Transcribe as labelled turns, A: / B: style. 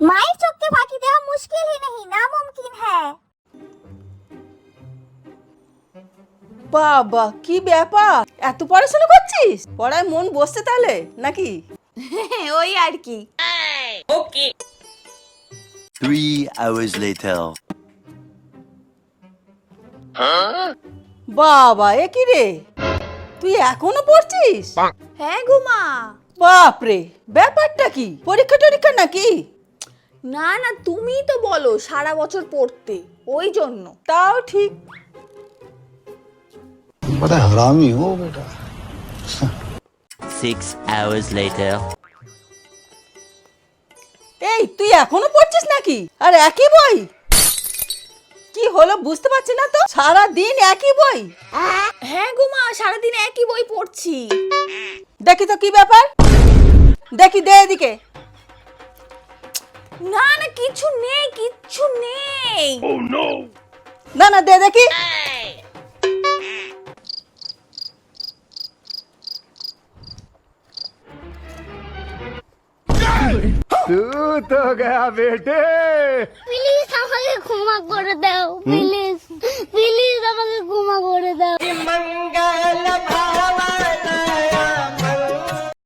A: মায়ের চোখকে ফাঁকি দেওয়া মুশকিলই নেই না মুমকিন হ্যাঁ
B: বাবা কি ব্যাপার? এত পড়াশোনা করছিস? পড়ায় মন বসছে তাহলে নাকি?
C: ওই আর কি।
D: ওকে 3 hours later.
B: বাবা এ কি রে? তুই এখনও পড়ছিস?
C: হ্যাঁ
B: গুমা বাপরে ব্যাপারটা কি? পরীক্ষা টরীক্ষা নাকি?
C: না না তুমিই তো বলো সারা বছর পড়তে ওই জন্য
B: তাও ঠিক
E: बड़ा हरामी हो बेटा
D: Six hours later.
B: এই তুই এখনো পড়ছিস নাকি আর একই বই কি হলো বুঝতে পারছি না তো সারা দিন একই বই
C: হ্যাঁ গো মা সারাদিন একই বই পড়ছি
B: দেখি তো কি ব্যাপার দেখি দে এদিকে
C: না না কিছু নেই কিচ্ছু নেই।
B: না না দে দেখি। তু তো গয়া বেটে।
A: প্লিজ আমাকে ক্ষমা করে দাও প্লিজ প্লিজ আমাকে ক্ষমা করে দাও।